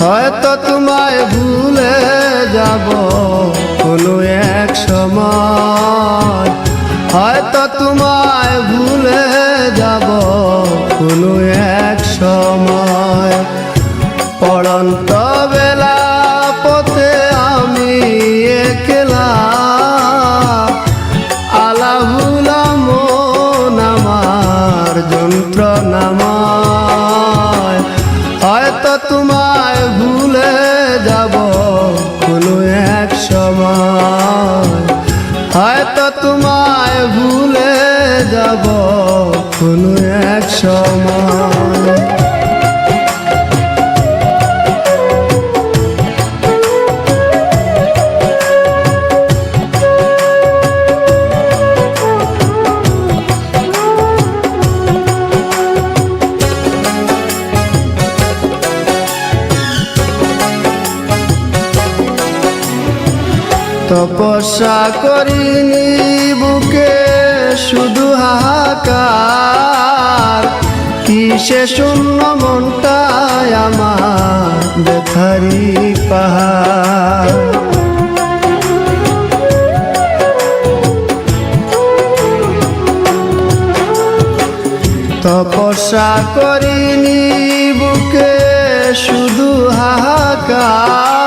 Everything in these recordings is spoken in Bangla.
হয়তো তোমায় ভুলে যাব কোনো এক সময়। হয়তো তোমায় ভুলে যাব কোনো এক সময়। পড়ন্ত বেলা হয়তো তোমায় ভুলে যাব কোনো এক সময়। হয়তো তোমায় ভুলে যাব কোনো এক সময়। তপস্যা করিনি বুকে, শুধু হাহাকার। কিসে শূন্য মনটায় আমার বেথারি পাহাড়। তপস্যা করিনি বুকে, শুধু হাহাকার।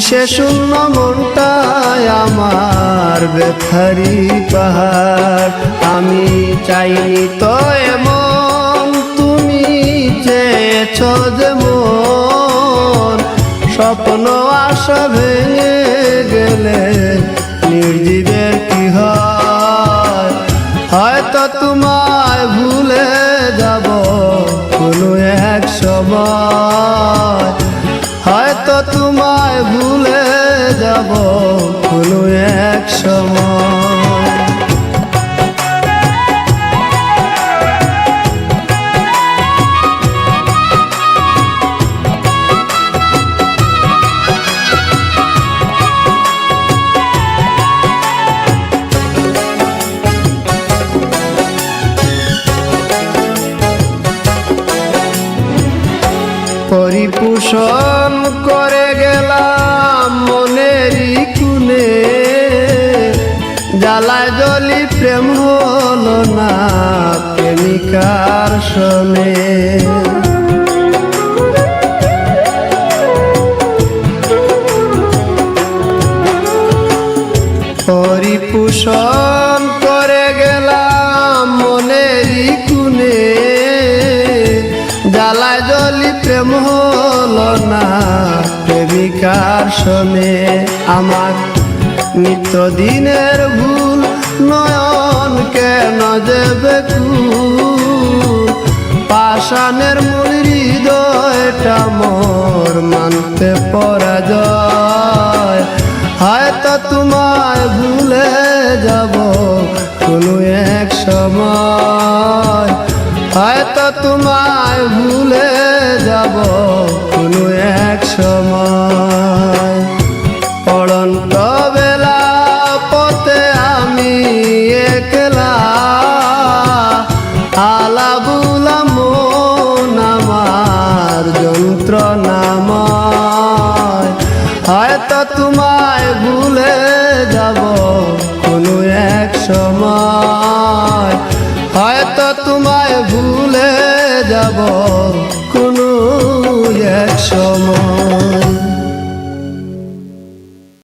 কিসে শূন্য মনটায় আমার বেথারি পাহাড়। আমি চাইনি তো এমন, তুমি চেয়েছ যেমন স্বপ্ন আশা ভেঙে গেলে নির্জীবের কি হয়? হয়তো তোমায় ভুলে যাব কোনো এক সময়। হয়তো ভুলে যাব কোনো এক সময়। পরিপোষণ করে জ্বালায় জলি প্রেম হলো না প্রেমিকার শোনে পরিপোষণ করে গেলাম মনেরই কুনে জ্বালায় জলি প্রেম হলো না প্রেমিকার শোনে আমার নিত্যদিনের ভুল নয়ন কেন যে পাষাণের মূল হৃদয়টা মোর মানতে পরাজয়। হয়তো তোমায় ভুলে যাব কোনো এক সময়। হয়তো তোমায় ভুলে যাব কোনো এক সময়। হয়তো তোমায় ভুলে যাব কোনো এক সময়। হয়তো তোমায় ভুলে যাব কোনো এক সময়।